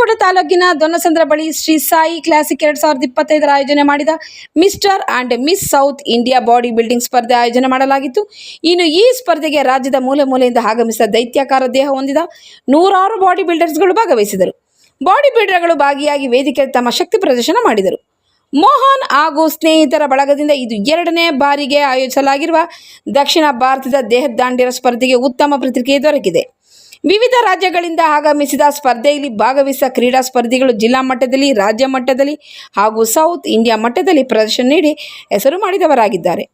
ಬಾಗಲಕೋಟೆ ತಾಲೂಕಿನ ದೊನ್ನಸಂದ್ರ ಬಳಿ ಶ್ರೀ ಸಾಯಿ ಕ್ಲಾಸಿಕ್ ಎರಡ್ ಸಾವಿರದ ಇಪ್ಪತ್ತೈದರ ಆಯೋಜನೆ ಮಾಡಿದ mister and miss South India body building ಸ್ಪರ್ಧೆ ಆಯೋಜನೆ ಮಾಡಲಾಗಿತ್ತು. ಇನ್ನು ಈ ಸ್ಪರ್ಧೆಗೆ ರಾಜ್ಯದ ಮೂಲೆ ಮೂಲೆಯಿಂದ ಆಗಮಿಸಿದ ದೈತ್ಯಾಕಾರ ದೇಹ ಹೊಂದಿದ ನೂರಾರು ಬಾಡಿ ಬಿಲ್ಡರ್ಸ್ಗಳು ಭಾಗವಹಿಸಿದರು. ಬಾಡಿ ಬಿಲ್ಡರ್ಗಳು ಭಾಗಿಯಾಗಿ ವೇದಿಕೆಯಲ್ಲಿ ತಮ್ಮ ಶಕ್ತಿ ಪ್ರದರ್ಶನ ಮಾಡಿದರು. ಮೋಹನ್ ಹಾಗೂ ಸ್ನೇಹಿತರ ಬಳಗದಿಂದ ಇದು ಎರಡನೇ ಬಾರಿಗೆ ಆಯೋಜಿಸಲಾಗಿರುವ ದಕ್ಷಿಣ ಭಾರತದ ದೇಹದಾಂಡಿರ ಸ್ಪರ್ಧೆಗೆ ಉತ್ತಮ ಪ್ರತಿಕ್ರಿಯೆ ದೊರಕಿದೆ. ವಿವಿಧ ರಾಜ್ಯಗಳಿಂದ ಆಗಮಿಸಿದ ಸ್ಪರ್ಧೆಯಲ್ಲಿ ಭಾಗವಹಿಸಿದ ಕ್ರೀಡಾ ಸ್ಪರ್ಧಿಗಳು ಜಿಲ್ಲಾ ಮಟ್ಟದಲ್ಲಿ, ರಾಜ್ಯ ಮಟ್ಟದಲ್ಲಿ ಹಾಗೂ ಸೌತ್ ಇಂಡಿಯಾ ಮಟ್ಟದಲ್ಲಿ ಪ್ರದರ್ಶನ ನೀಡಿ ಹೆಸರು ಮಾಡಿದವರಾಗಿದ್ದಾರೆ.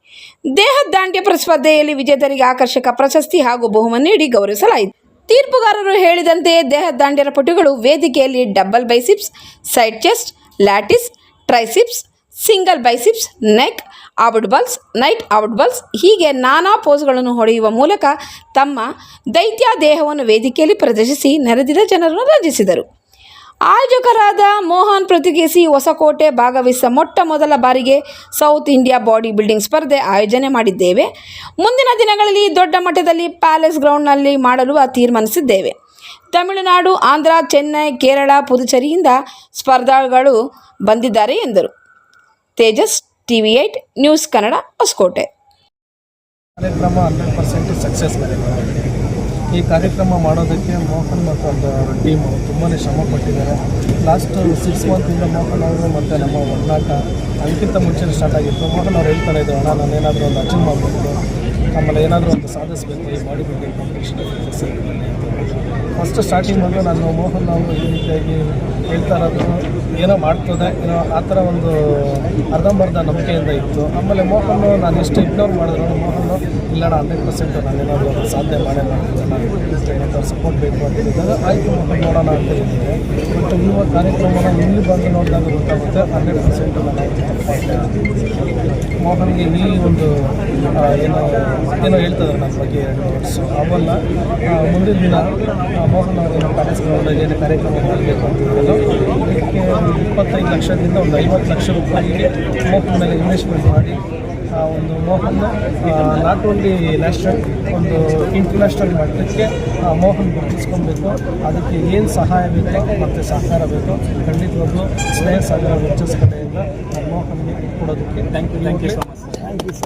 ದೇಹದಾಂಡ್ಯ ಪ್ರ ಸ್ಪರ್ಧೆಯಲ್ಲಿ ವಿಜೇತರಿಗೆ ಆಕರ್ಷಕ ಪ್ರಶಸ್ತಿ ಹಾಗೂ ಬಹುಮಾನ ನೀಡಿ ಗೌರವಿಸಲಾಯಿತು. ತೀರ್ಪುಗಾರರು ಹೇಳಿದಂತೆ ದೇಹದಾಂಡ್ಯರ ಪಟುಗಳು ವೇದಿಕೆಯಲ್ಲಿ double biceps, side chest, lats, triceps, single biceps, neck ಔಟ್ಬಲ್ಸ್ ನೈಟ್ ಔಟ್ಬಲ್ಸ್ ಹೀಗೆ ನಾನಾ ಪೋಸ್ಗಳನ್ನು ಹೊಡೆಯುವ ಮೂಲಕ ತಮ್ಮ ದೈತ್ಯ ದೇಹವನ್ನು ವೇದಿಕೆಯಲ್ಲಿ ಪ್ರದರ್ಶಿಸಿ ನೆರೆದಿದ ಜನರನ್ನು ರಂಜಿಸಿದರು. ಆಯೋಜಕರಾದ ಮೋಹನ್ ಪ್ರತಿಕ್ರಿಯಿಸಿ ಹೊಸಕೋಟೆ ಭಾಗವಹಿಸ ಮೊಟ್ಟ ಮೊದಲ ಬಾರಿಗೆ ಸೌತ್ ಇಂಡಿಯಾ ಬಾಡಿ ಬಿಲ್ಡಿಂಗ್ ಸ್ಪರ್ಧೆ ಆಯೋಜನೆ ಮಾಡಿದ್ದೇವೆ. ಮುಂದಿನ ದಿನಗಳಲ್ಲಿ ದೊಡ್ಡ ಮಟ್ಟದಲ್ಲಿ ಪ್ಯಾಲೇಸ್ ಗ್ರೌಂಡ್ನಲ್ಲಿ ಮಾಡಲು ತೀರ್ಮಾನಿಸಿದ್ದೇವೆ. ತಮಿಳುನಾಡು, ಆಂಧ್ರ, ಚೆನ್ನೈ, ಕೇರಳ, ಪುದುಚೇರಿಯಿಂದ ಸ್ಪರ್ಧಾಳುಗಳು ಬಂದಿದ್ದಾರೆ ಎಂದರು. Tejas TV eight news Kannada Hosakote. ಕಾರ್ಯಕ್ರಮ ಹಂಡ್ರೆಡ್ ಪರ್ಸೆಂಟ್ ಸಕ್ಸಸ್ ಆಗಿದೆ ಈ ಕಾರ್ಯಕ್ರಮ ಮಾಡೋದಕ್ಕೆ ಮೋಹನ್ ಮತ್ತು ಒಂದು ಟೀಮು ತುಂಬಾ ಶ್ರಮ ಪಟ್ಟಿದ್ದಾರೆ. ಲಾಸ್ಟ್ ಸಿಕ್ಸ್ ಮಂತಿಂದ ಮೋಹನ್ ಅವರು ಮತ್ತು ನಮ್ಮ ಒಡನಾಟ ಅದಕ್ಕಿಂತ ಮುಂಚೆ ಸ್ಟಾರ್ಟ್ ಆಗಿತ್ತು. ಮೋಹನ್ ಅವ್ರು ಹೇಳ್ತಾರೆ, ಇದು ಅಣ್ಣ ನಾನು ಏನಾದರೂ ಒಂದು ಅಚೀವ್ ಮಾಡಬೇಕು ಆಮೇಲೆ ಏನಾದರೂ ಒಂದು ಸಾಧಿಸಬೇಕು, ಈ body building competition first starting ಬಂದು ನಾನು ಮೋಹನ್ ಅವರು ಈ ರೀತಿಯಾಗಿ ಹೇಳ್ತಾ ಇರೋದು, ಏನೋ ಮಾಡ್ತದೆ, ಏನೋ ಆ ಥರ ಒಂದು ಅರ್ಧಂಬರ್ಧ ನಂಬಿಕೆಯಿಂದ ಇತ್ತು. ಆಮೇಲೆ ಮೋಹನ್ ನಾನು ಎಷ್ಟು ಇಗ್ನೋರ್ ಮಾಡಿದ್ರು ಮೋಹನ್ ಇಲ್ಲಣ್ಣ ಹಂಡ್ರೆಡ್ ಪರ್ಸೆಂಟ್ ನಾನು ಏನಾದರೂ ಒಂದು ಸಾಧನೆ ಮಾಡೇ ಮಾಡ್ತೀನಿ ಸಪೋರ್ಟ್ ಬೇಕು ಅಂತ ಹೇಳಿದಾಗ, ಆಯಿತು ಮೋಹನ್, ನೋಡೋಣ ಅಂತ ಹೇಳಿದ್ದೆ. ಬಟ್ ಇವತ್ತು ಕಾರ್ಯಕ್ರಮನ ಇಲ್ಲಿ ಬಂದು ನೋಡಿದಾಗ ಗೊತ್ತಾಗುತ್ತೆ ಹಂಡ್ರೆಡ್ ಪರ್ಸೆಂಟ್ ನಾನು ಮೋಹನ್ಗೆ ಈ ಒಂದು ಏನೋ ಏನೋ ಹೇಳ್ತಾರೆ ನಮ್ಮ ಬಗ್ಗೆ ವರ್ಷ ಅವೆಲ್ಲ ಮುಂದಿನ ದಿನ ಮೋಹನ್ ಅವರು ಗ್ರೌಂಡಲ್ಲಿ ಏನು ಕಾರ್ಯಕ್ರಮ ಮಾಡಬೇಕು ಅಂತ ಹೇಳಿದ್ರು ಒಂದು ಇಪ್ಪತ್ತೈದು ಲಕ್ಷದಿಂದ ಒಂದು ಐವತ್ತು ಲಕ್ಷ ರೂಪಾಯಿಗೆ ಮೋಹನ್ ಮೇಲೆ ಇನ್ವೆಸ್ಟ್ಮೆಂಟ್ ಮಾಡಿ, ಆ, ಒಂದು ಮೋಹನ್ ನಾಟ್ ಓನ್ಲಿ ನ್ಯಾಷನಲ್ ಒಂದು ಇಂಟರ್ನ್ಯಾಷನಲ್ ಮಟ್ಟಕ್ಕೆ ಮೋಹನ್ ಗುರುತಿಸ್ಕೊಬೇಕು. ಅದಕ್ಕೆ ಏನು ಸಹಾಯ ಬೇಕೋ ಮತ್ತು ಸಹಕಾರ ಬೇಕು, ಖಂಡಿತವಾಗ್ಲೂ ಸ್ನೇಹ ಸಾಗರ ವೆಂಚರ್ಸ್ ಕಡೆಯಿಂದ ಮೋಹನ್ಗೆ ಕೊಡೋದಕ್ಕೆ thank you thank you so much